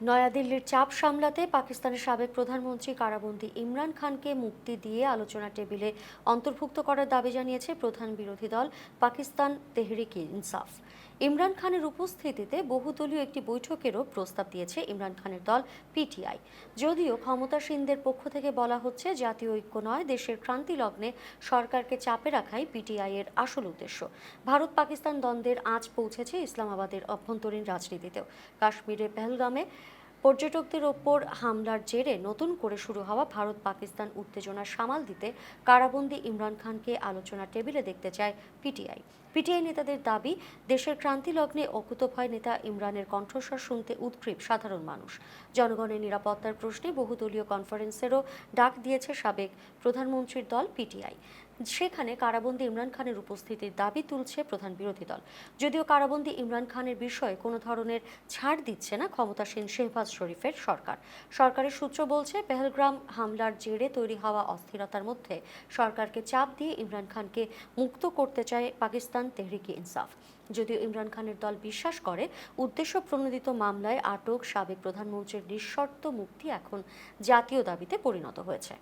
নয়াদিল্লির চাপ সামলাতে পাকিস্তানের সাবেক প্রধানমন্ত্রী কারাবন্দী ইমরান খানকে মুক্তি দিয়ে আলোচনা টেবিলে অন্তর্ভুক্ত করার দাবি জানিয়েছে প্রধান বিরোধী দল পাকিস্তান তেহরিক ইনসাফ ইমরান খানের উপস্থিতিতে বহুদলীয় একটি বৈঠকেরও প্রস্তাব দিয়েছে ইমরান খানের দল, পিটিআই। যদিও ক্ষমতাসীনদের পক্ষ থেকে বলা হচ্ছে, জাতীয় ঐক্য নয়, দেশের ক্রান্তি লগ্নে সরকারকে চাপে রাখাই পিটিআই এর আসল উদ্দেশ্য। ভারত পাকিস্তান দ্বন্দ্বের আজ পৌঁছেছে ইসলামাবাদের অভ্যন্তরীণ রাজনীতিতেও। কাশ্মীরে পেহলগামে পর্যটকদের ওপর হামলার জেরে নতুন করে শুরু হওয়া ভারত পাকিস্তান উত্তেজনা সামাল দিতে কারাবন্দী ইমরান খানকে আলোচনা টেবিলে দেখতে চায় পিটিআই। পিটিআই নেতাদের দাবি, দেশের ক্রান্তি লগ্নে অকুতভয় নেতা ইমরানের কণ্ঠস্বর শুনতে উদ্গ্রীব সাধারণ মানুষ। জনগণের নিরাপত্তার প্রশ্নে বহুদলীয় কনফারেন্সেরও ডাক দিয়েছে সাবেক প্রধানমন্ত্রীর দল পিটিআই। সেখানে কারাবন্দি ইমরান খানের উপস্থিতির দাবি তুলছে প্রধান বিরোধী দল। যদিও কারাবন্দি ইমরান খানের বিষয়ে কোনো ধরনের ছাড় দিচ্ছে না ক্ষমতাসীন শেহবাজ শরীফের সরকার। সরকারের সূত্র বলছে, পেহেলগ্রাম হামলার জেরে তৈরি হওয়া অস্থিরতার মধ্যে সরকারকে চাপ দিয়ে ইমরান খানকে মুক্ত করতে চায় পাকিস্তান তেহরিকি ইনসাফ। যদিও ইমরান খানের দল বিশ্বাস করে, উদ্দেশ্য প্রণোদিত মামলায় আটক সাবেক প্রধানমন্ত্রীর নিঃশর্ত মুক্তি এখন জাতীয় দাবিতে পরিণত হয়েছে।